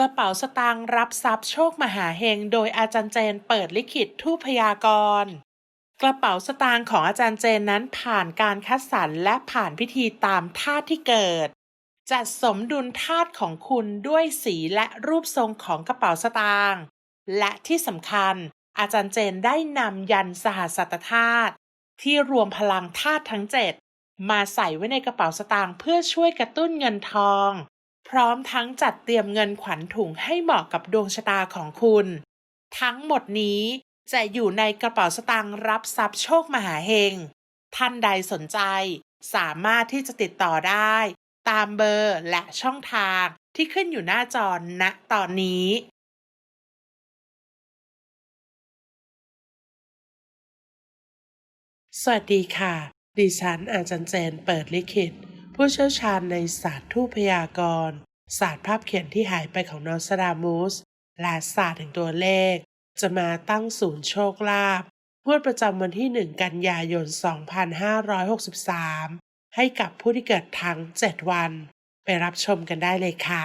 กระเป๋าสตางค์รับทรัพย์โชคมหาเฮงโดยอาจารย์เจนเปิดลิขิตทูพยากรณ์กระเป๋าสตางค์ของอาจารย์เจนนั้นผ่านการคัดสรรและผ่านพิธีตามธาตุที่เกิด จัดสมดุลธาตุของคุณด้วยสีและรูปทรงของกระเป๋าสตางค์และที่สำคัญ อาจารย์เจนได้นำยันสหัสตธาตุที่รวมพลังธาตุทั้งเจ็ดมาใส่ไว้ในกระเป๋าสตางค์เพื่อช่วยกระตุ้นเงินทอง พร้อมทั้งจัดเตรียมเงินขวัญถุงให้เหมาะกับดวงชะตาของคุณ ทั้งหมดนี้จะอยู่ในกระเป๋าสตางค์รับทรัพย์โชคมหาเฮง ท่านใดสนใจสามารถที่จะติดต่อได้ ตามเบอร์และช่องทางที่ขึ้นอยู่หน้าจอณตอนนี้สวัสดีค่ะ ดิฉันอาจารย์เจนเปิดลิขิต ผู้เชี่ยวชาญในศาสตร์ทูพยากรณ์ศาสตร์ภาพเขียนที่หายไปของนอสตราดามุสและศาสตร์แห่งตัวเลข จะมาตั้งศูนย์โชคลาภงวดประจำวันที่ 1 กันยายน 2563 ให้กับผู้ที่เกิดทั้ง 7 วัน ไปรับชมกันได้เลยค่ะ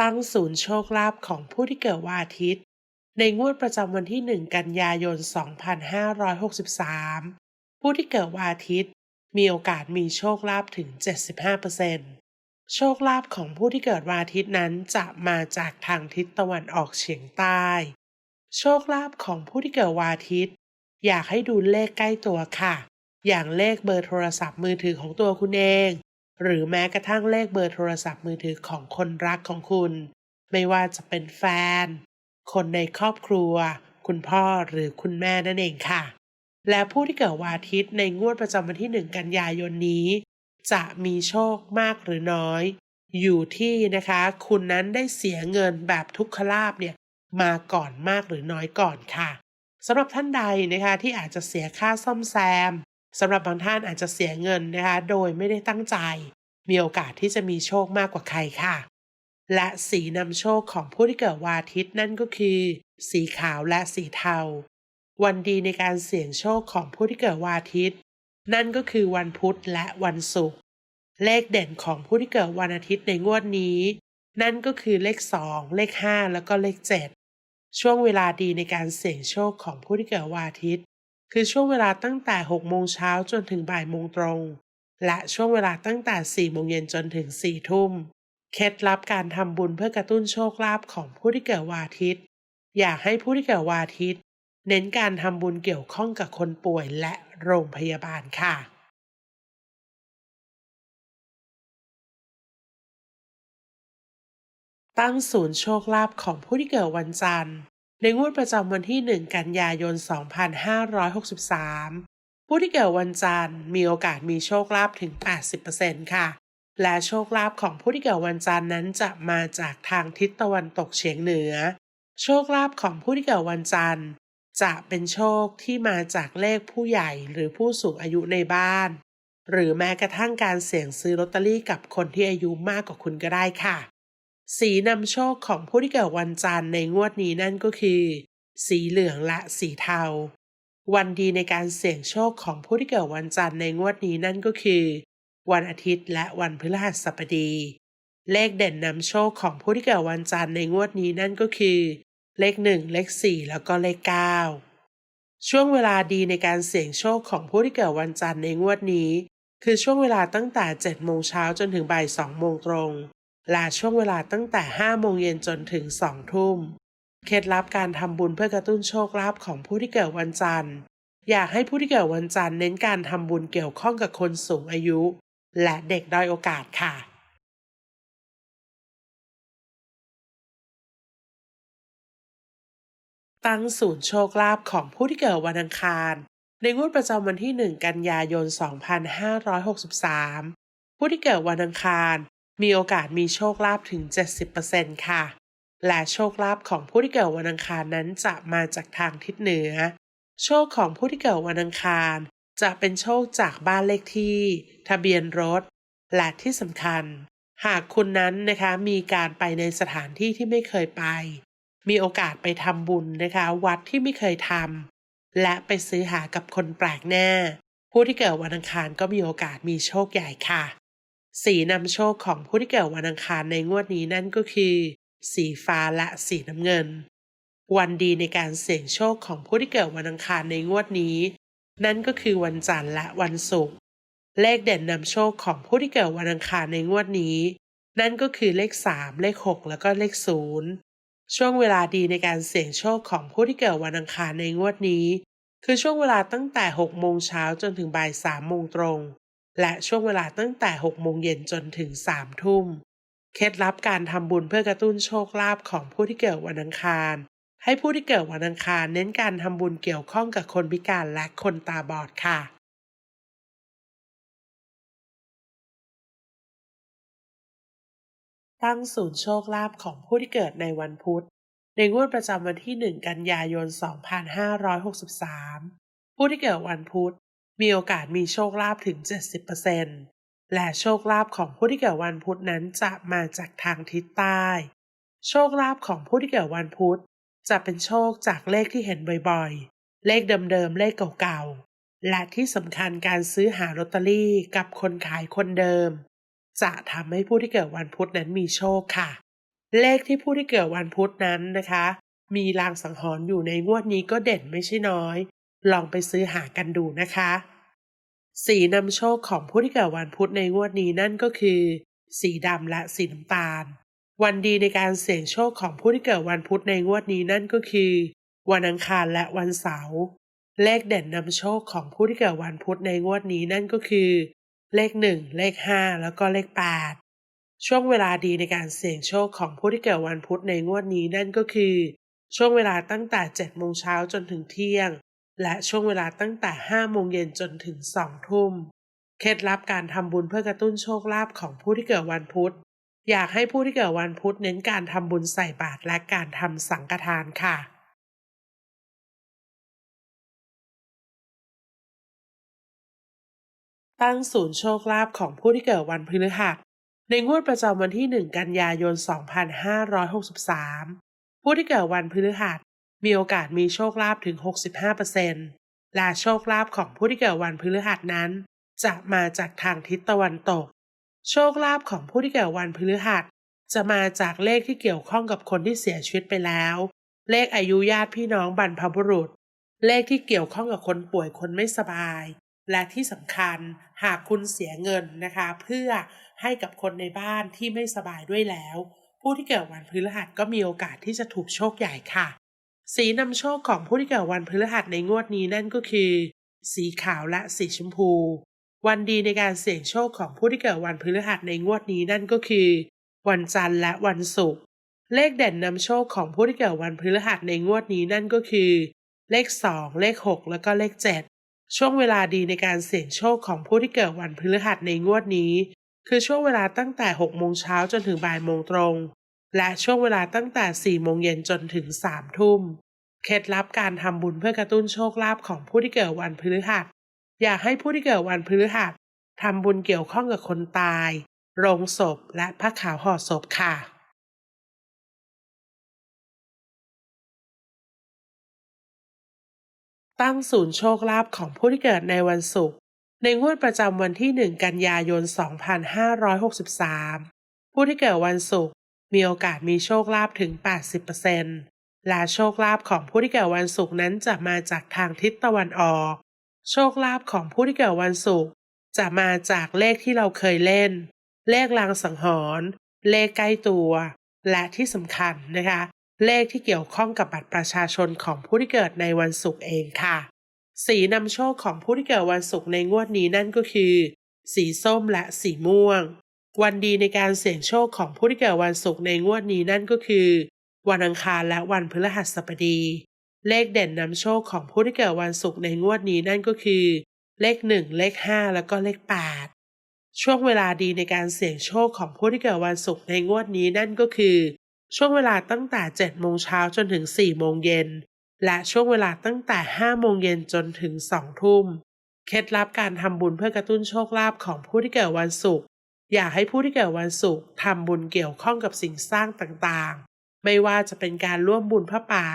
ตั้งศูนย์โชคลาภของผู้ที่เกิดวันอาทิตย์ ในงวดประจำวันที่ 1 กันยายน 2563 ผู้ที่เกิดวันอาทิตย์ มีโอกาสมีโชคลาภถึง 75%โชคลาภของผู้ที่เกิดวันอาทิตย์นั้นจะมาจากทางทิศตะวันออกเฉียงใต้ โชคลาภของผู้ที่เกิดวันอาทิตย์ อยากให้ดูเลขใกล้ตัวค่ะ อย่างเลขเบอร์โทรศัพท์มือถือของตัวคุณเอง หรือแม้กระทั่งเลขเบอร์โทรศัพท์มือถือของคนรักของคุณ ไม่ว่าจะเป็นแฟน คนในครอบครัว คุณพ่อหรือคุณแม่นั่นเองค่ะ และผู้ที่เกิดวันอาทิตย์ในงวดประจำวันที่ 1 กันยายนนี้ จะมีโชคมากหรือน้อย อยู่ที่นะคะ คุณนั้นได้เสียเงินแบบทุกขลาบเนี่ยมาก่อนมากหรือน้อยก่อนค่ะสำหรับท่านใดนะคะที่อาจจะเสียค่าซ่อมแซมสำหรับบางท่านอาจจะเสียเงินนะคะ โดยไม่ได้ตั้งใจ มีโอกาสที่จะมีโชคมากกว่าใครค่ะ และสีนำโชคของผู้ที่เกิดวันอาทิตย์นั่นก็คือ สีขาวและสีเทา วันดีในการเสี่ยงโชคของผู้ที่เกิดวันอาทิตย์ นั่นก็คือวันพุธและวันศุกร์เลขเด่นของผู้ที่เกิดวันอาทิตย์ในงวดนี้ นั่นก็คือเลข 2 เลข 5 แล้วก็เลข 7 ช่วงเวลาดีในการเสี่ยงโชคของผู้ที่เกิดวันอาทิตย์ คือช่วงเวลาตั้งแต่ 6 โมงเช้าจนถึงบ่ายโมงตรง และช่วงเวลาตั้งแต่ 4 โมงเย็นจนถึง 4 ทุ่ม เคล็ดลับการทำบุญเพื่อกระตุ้นโชคลาภของผู้ที่เกิดวันอาทิตย์อยากให้ผู้ที่เกิดวันอาทิตย์เน้นการทำบุญเกี่ยวข้องกับคนป่วยและโรงพยาบาลค่ะ ตั้งศูนย์โชคลาภของผู้ที่เกิดวันจันทร์ ในงวดประจำวันที่ 1 กันยายน 2563 ผู้ที่เกิดวันจันทร์มีโอกาสมีโชคลาภถึง 80%ค่ะ และโชคลาภของผู้ที่เกิดวันจันทร์นั้นจะมาจากทางทิศตะวันตกเฉียงเหนือ โชคลาภของผู้ที่เกิดวันจันทร์ จะเป็นโชคที่มาจากเลขผู้ใหญ่หรือผู้สูงอายุในบ้าน หรือแม้กระทั่งการเสี่ยงซื้อลอตเตอรี่กับคนที่อายุมากกว่าคุณก็ได้ค่ะ สีนำโชคของผู้ที่เกิดวันจันทร์ในงวดนี้นั่นก็คือ สีเหลืองและสีเทา วันดีในการเสี่ยงโชคของผู้ที่เกิดวันจันทร์ในงวดนี้นั่นก็คือ วันอาทิตย์และวันพฤหัสบดี เลขเด่นนำโชคของผู้ที่เกิดวันจันทร์ในงวดนี้นั่นก็คือ เลขหนึ่งเลขสี่แล้วก็เลขเก้าช่วงเวลาดีในการเสี่ยงโชคของผู้ที่เกิดวันจันทร์ในงวดนี้ คือช่วงเวลาตั้งแต่7โมงเช้าจนถึงบ่าย2โมงตรง และช่วงเวลาตั้งแต่5โมงเย็นจนถึง2ทุ่ม เคล็ดลับการทำบุญเพื่อกระตุ้นโชคลาภของผู้ที่เกิดวันจันทร์ อยากให้ผู้ที่เกิดวันจันทร์เน้นการทำบุญเกี่ยวข้องกับคนสูงอายุ และเด็กด้อยโอกาสค่ะตั้งศูนย์โชคลาภของผู้ที่เกิดวันอังคาร ในงวดประจำวันที่ 1 กันยายน 2563 ผู้ที่เกิดวันอังคาร มีโอกาสมีโชคลาภถึง 70%ค่ะ และโชคลาภของผู้ที่เกิดวันอังคารนั้นจะมาจากทางทิศเหนือ โชคของผู้ที่เกิดวันอังคาร จะเป็นโชคจากบ้านเลขที่ ทะเบียนรถ และที่สำคัญ หากคุณนั้นนะคะมีการไปในสถานที่ที่ไม่เคยไป มีโอกาสไปทำบุญนะคะ วัดที่ไม่เคยทำและไปซื้อหากับคนแปลกหน้า ผู้ที่เกิดวันอังคารก็มีโอกาสมีโชคใหญ่ค่ะ สีนำโชคของผู้ที่เกิดวันอังคารในงวดนี้นั่นก็คือ สีฟ้าและสีน้ำเงิน วันดีในการเสี่ยงโชคของผู้ที่เกิดวันอังคารในงวดนี้ นั่นก็คือวันจันทร์และวันศุกร์เลขเด่นนำโชคของผู้ที่เกิดวันอังคารในงวดนี้ นั่นก็คือเลข 3 เลข 6 แล้วก็เลข 0 ช่วงเวลาดีในการเสี่ยงโชคของผู้ที่เกิดวันอังคารในงวดนี้ คือช่วงเวลาตั้งแต่ 6 โมงเช้าจนถึงบ่าย 3 โมงตรง และช่วงเวลาตั้งแต่ 6 โมงเย็นจนถึง 3 ทุ่ม เคล็ดลับการทำบุญเพื่อกระตุ้นโชคลาภของผู้ที่เกิดวันอังคาร ให้ผู้ที่เกิดวันอังคารเน้นการทำบุญเกี่ยวข้องกับคนพิการและคนตาบอดค่ะตั้งศูนย์โชคลาภของผู้ที่เกิดในวันพุธ ในงวดประจำวันที่ 1 กันยายน 2563 ผู้ที่เกิดวันพุธ มีโอกาสมีโชคลาภถึง 70%และโชคลาภของผู้ที่เกิดวันพุธนั้นจะมาจากทางทิศใต้ โชคลาภของผู้ที่เกิดวันพุธ จะเป็นโชคจากเลขที่เห็นบ่อยๆ เลขเดิมๆ เลขเก่าๆ และที่สำคัญการซื้อหาลอตเตอรี่กับคนขายคนเดิม จะทำให้ผู้ที่เกิดวันพุธนั้นมีโชคค่ะ เลขที่ผู้ที่เกิดวันพุธนั้นนะคะ มีลางสังหรณ์อยู่ในงวดนี้ก็เด่นไม่ใช่น้อย ลองไปซื้อหากันดูนะคะ สีนำโชคของผู้ที่เกิดวันพุธในงวดนี้นั่นก็คือ สีดำและสีน้ำตาล วันดีในการเสี่ยงโชคของผู้ที่เกิดวันพุธในงวดนี้นั่นก็คือ วันอังคารและวันเสาร์เลขเด่นนำโชคของผู้ที่เกิดวันพุธในงวดนี้นั่นก็คือ เลขหนึ่งเลขห้าแล้วก็เลขแปดช่วงเวลาดีในการเสี่ยงโชคของผู้ที่เกิดวันพุธในงวดนี้นั่นก็คือ ช่วงเวลาตั้งแต่7โมงเช้าจนถึงเที่ยง และช่วงเวลาตั้งแต่5โมงเย็นจนถึง2ทุ่ม เคล็ดลับการทำบุญเพื่อกระตุ้นโชคลาภของผู้ที่เกิดวันพุธ อยากให้ผู้ที่เกิดวันพุธเน้นการทำบุญใส่บาตรและการทำสังฆทานค่ะ ตั้งศูนย์โชคลาภของผู้ที่เกิดวันพฤหัสในงวดประจำวันที่ 1 กันยายน 2563 ผู้ที่เกิดวันพฤหัสมีโอกาสมีโชคลาภถึง 65%และโชคลาภของผู้ที่เกิดวันพฤหัสนั้น จะมาจากทางทิศตะวันตก โชคลาภของผู้ที่เกิดวันพฤหัสจะมาจากเลขที่เกี่ยวข้องกับคนที่เสียชีวิตไปแล้ว เลขอายุญาติพี่น้องบรรพบุรุษ เลขที่เกี่ยวข้องกับคนป่วยคนไม่สบาย และที่สำคัญหากคุณเสียเงินนะคะ เพื่อให้กับคนในบ้านที่ไม่สบายด้วยแล้ว ผู้ที่เกิดวันพฤหัสก็มีโอกาสที่จะถูกโชคใหญ่ค่ะ สีนำโชคของผู้ที่เกิดวันพฤหัสในงวดนี้นั่นก็คือ สีขาวและสีชมพู วันดีในการเสี่ยงโชคของผู้ที่เกิดวันพฤหัสในงวดนี้นั่นก็คือ วันจันทร์และวันศุกร์เลขเด่นนำโชคของผู้ที่เกิดวันพฤหัสในงวดนี้นั่นก็คือ เลข 2 เลข 6 แล้วก็เลข 7 ช่วงเวลาดีในการเสี่ยงโชคของผู้ที่เกิดวันพฤหัสในงวดนี้ คือช่วงเวลาตั้งแต่6โมงเช้าจนถึงบ่ายโมงตรง และช่วงเวลาตั้งแต่4โมงเย็นจนถึง3ทุ่มเคล็ดลับการทำบุญเพื่อกระตุ้นโชคลาภของผู้ที่เกิดวันพฤหัส อยากให้ผู้ที่เกิดวันพฤหัสทำบุญเกี่ยวข้องกับคนตาย โรงศพและผ้าขาวห่อศพค่ะ ตั้งศูนย์โชคลาภของผู้ที่เกิดในวันศุกร์ในงวดประจำวันที่ 1 กันยายน 2563 ผู้ที่เกิดวันศุกร์มีโอกาสมีโชคลาภถึง 80%และโชคลาภของผู้ที่เกิดวันศุกร์นั้นจะมาจากทางทิศตะวันออก โชคลาภของผู้ที่เกิดวันศุกร์จะมาจากเลขที่เราเคยเล่น เลขลางสังหรณ์เลขใกล้ตัว และที่สำคัญนะคะ เลขที่เกี่ยวข้องกับบัตรประชาชนของผู้ที่เกิดในวันศุกร์เองค่ะ สีนำโชคของผู้ที่เกิดวันศุกร์ในงวดนี้นั่นก็คือ สีส้มและสีม่วง วันดีในการเสี่ยงโชคของผู้ที่เกิดวันศุกร์ในงวดนี้นั่นก็คือ วันอังคารและวันพฤหัสบดี เลขเด่นนำโชคของผู้ที่เกิดวันศุกร์ในงวดนี้นั่นก็คือ เลขหนึ่งเลขห้าแล้วก็เลขแปดช่วงเวลาดีในการเสี่ยงโชคของผู้ที่เกิดวันศุกร์ในงวดนี้นั่นก็คือ ช่วงเวลาตั้งแต่7โมงเช้าจนถึง4โมงเย็นและช่วงเวลาตั้งแต่5โมงเย็นจนถึง2ทุ่ม เคล็ดลับการทำบุญเพื่อกระตุ้นโชคลาภของผู้ที่เกิดวันศุกร์ อยากให้ผู้ที่เกิดวันศุกร์ทำบุญเกี่ยวข้องกับสิ่งสร้างต่างๆ ไม่ว่าจะเป็นการร่วมบุญพระป่า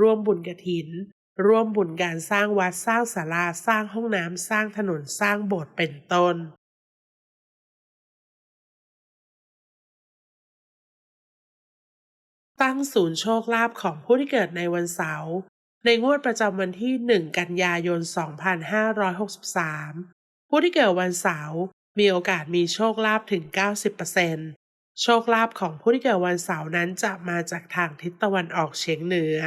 ร่วมบุญกระถิน ร่วมบุญการสร้างวัดสร้างศาลาสร้างห้องน้ำสร้างถนนสร้างโบสถ์เป็นต้น ตั้งศูนย์โชคลาภของผู้ที่เกิดในวันเสาร์ในงวดประจำวันที่ 1 กันยายน 2563 ผู้ที่เกิดวันเสาร์มีโอกาสมีโชคลาภถึง 90%โชคลาภของผู้ที่เกิดวันเสาร์นั้นจะมาจากทางทิศตะวันออกเฉียงเหนือ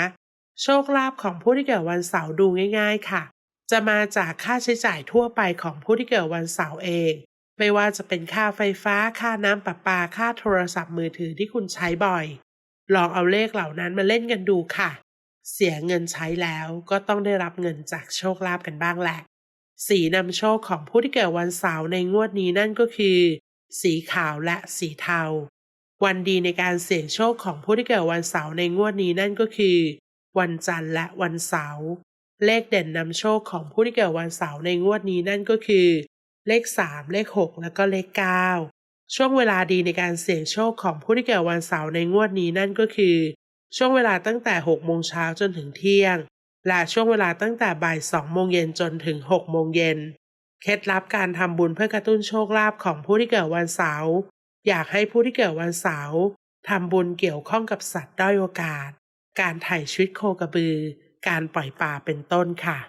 โชคลาภของผู้ที่เกิดวันเสาร์ดูง่าย ๆ ค่ะ จะมาจากค่าใช้จ่ายทั่วไปของผู้ที่เกิดวันเสาร์เอง ไม่ว่าจะเป็นค่าไฟฟ้า ค่าน้ำประปา ค่าโทรศัพท์มือถือที่คุณใช้บ่อย ลองเอาเลขเหล่านั้นมาเล่นกันดูค่ะ เสียเงินใช้แล้วก็ต้องได้รับเงินจากโชคลาภกันบ้างแหละ สีนำโชคของผู้ที่เกิดวันเสาร์ในงวดนี้นั่นก็คือ สีขาวและสีเทาวันดีในการเสี่ยงโชคของผู้ที่เกิดวันเสาร์ในงวดนี้นั่นก็คือ วันจันทร์และวันเสาร์เลขเด่นนำโชคของผู้ที่เกิดวันเสาร์ในงวดนี้นั่นก็คือ เลข 3 เลข 6 แล้วก็เลข 9 ช่วงเวลาดีในการเสี่ยงโชคของผู้ที่เกิดวันเสาร์ในงวดนี้นั่นก็คือ ช่วงเวลาตั้งแต่ 6 โมงเช้าจนถึงเที่ยง และช่วงเวลาตั้งแต่บ่าย 2 โมงเย็นจนถึง 6 โมงเย็นเคล็ดลับการทำบุญเพื่อกระตุ้นโชคลาภของผู้ที่เกิดวันเสาร์อยากให้ผู้ที่เกิดวันเสาร์ทำบุญเกี่ยวข้องกับสัตว์ด้อยโอกาส การถ่ายชีวิตโคกระบือ การปล่อยปลาเป็นต้นค่ะ